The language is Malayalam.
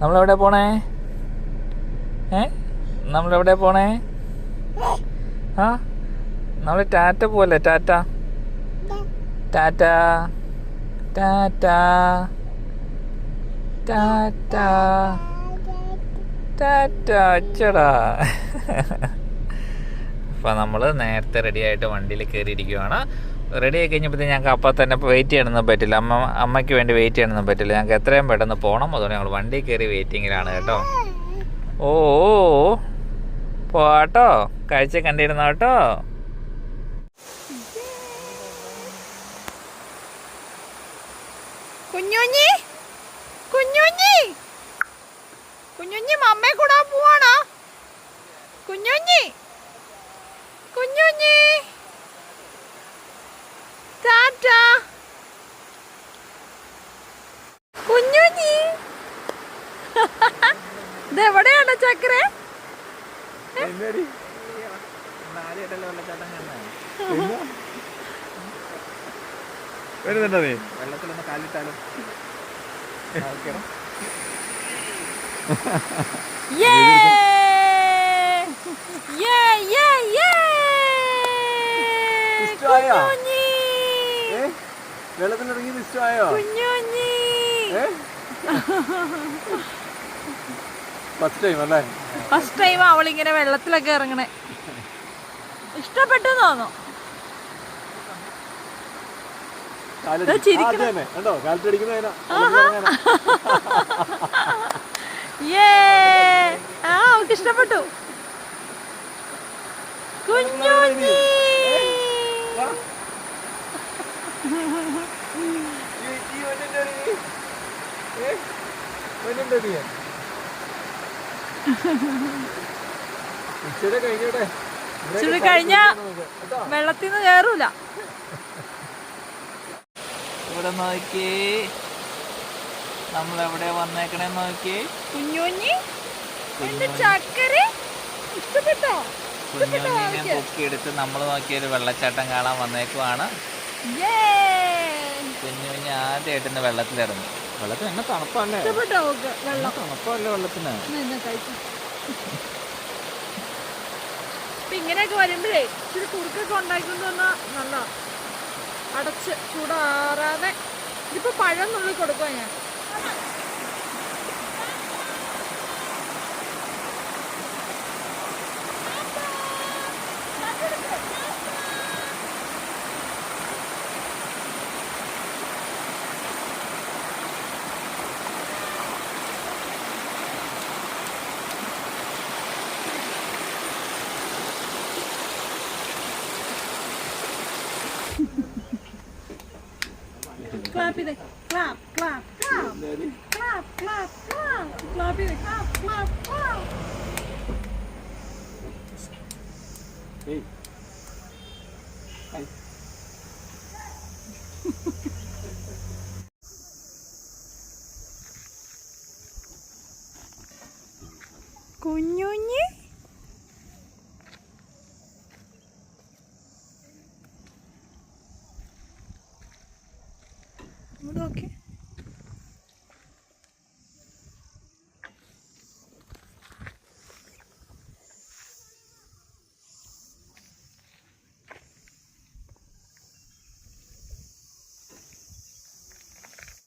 നമ്മളെവിടെ പോണേ? ഏ? നമ്മളെവിടെ പോണേ? ആ? നമ്മൾ ടാറ്റ പോലെ ടാറ്റ? ടാറ്റ. ടാറ്റ. ടാറ്റ. ടാറ്റ. അച്ചടാ. അപ്പം നമ്മൾ നേരത്തെ റെഡിയായിട്ട് വണ്ടിയിൽ കയറിയിരിക്കുവാണ് റെഡി ആയി കഴിഞ്ഞപ്പോഴത്തേക്ക് ഞങ്ങൾക്ക് അപ്പം തന്നെ വെയിറ്റ് ചെയ്യണമെന്നും പറ്റില്ല. അമ്മ അമ്മയ്ക്ക് വേണ്ടി വെയിറ്റ് ചെയ്യണമെന്നും പറ്റില്ല. ഞങ്ങൾക്ക് എത്രയും പെട്ടെന്ന് പോകണം അതുകൊണ്ട് ഞങ്ങൾ വണ്ടി കയറി വെയിറ്റിങ്ങിലാണ് കേട്ടോ. ഓ. പോട്ടോ കാഴ്ച കണ്ടിരുന്നോ കേട്ടോ? കുഞ്ഞുഞ്ഞി കുഞ്ഞുഞ്ഞി. കുഞ്ഞുഞ്ഞി മമ്മയെ കൂടാ പോവാണോ? കുഞ്ഞുഞ്ഞി ടാറ്റ കുഞ്ഞുഞ്ഞി ഇതെവിടെയാണ് ചക്കര വരുന്നുണ്ടോ നീ? വെള്ളത്തിലൊന്ന് കാലിട്ടാലോ? യേ! യേ യേ യേ! ഇഷ്ടമായോ? കുഞ്ഞുഞ്ഞി! വെള്ളത്തിലിറങ്ങി ഇഷ്ടമായോ? കുഞ്ഞുഞ്ഞി! ഫസ്റ്റ് ടൈം അവളിങ്ങനെ വെള്ളത്തിലൊക്കെ ഇറങ്ങണേ. ഇഷ്ടപ്പെട്ടു. തോന്നോ ഇഷ്ടപ്പെട്ടു ഇച്ചിരി കഴിഞ്ഞോട്ടെ ഇച്ചിരി കഴിഞ്ഞ വെള്ളത്തിൽ നിന്ന് കയറൂല ഇവിടെ നോക്കി നമ്മൾ എവിടെ വന്നേക്കണേ നോക്കി കുഞ്ഞുഞ്ഞി ചക്കര. ഇഷ്ടപ്പെട്ടോ? കുഞ്ഞുഞ്ഞിനെ പൊക്കിയെടുത്ത് നമ്മൾ നോക്കിയൊരു വെള്ളച്ചാട്ടം കാണാൻ വന്നേക്കുവാണ്. കുഞ്ഞുഞ്ഞി ആദ്യമായിട്ട് വെള്ളത്തിലിറങ്ങി. വെള്ളത്തിന് എന്നെ തണുപ്പല്ലേ? ഇഷ്ടപ്പെട്ടോ അവൾക്ക് വെള്ളം? തണുപ്പല്ലേ വെള്ളത്തിന്? നിന്ന് കഴിച്ചു ഇപ്പൊ ഇങ്ങനെയൊക്കെ വരുമ്പോഴേ ഇച്ചിരി കുറുക്കൊക്കെ ഉണ്ടാക്കിക്കൊണ്ട് വന്നാ നല്ല അടച്ച് ചൂടാറാതെ. ഇതിപ്പോ പഴം നുള്ളി കൊടുക്കുക ഞാൻ. clap it, clap, clap, clap, clap, clap, clap, clap it, clap, clap, clap. hey, Ai. Cunhunhe. Okay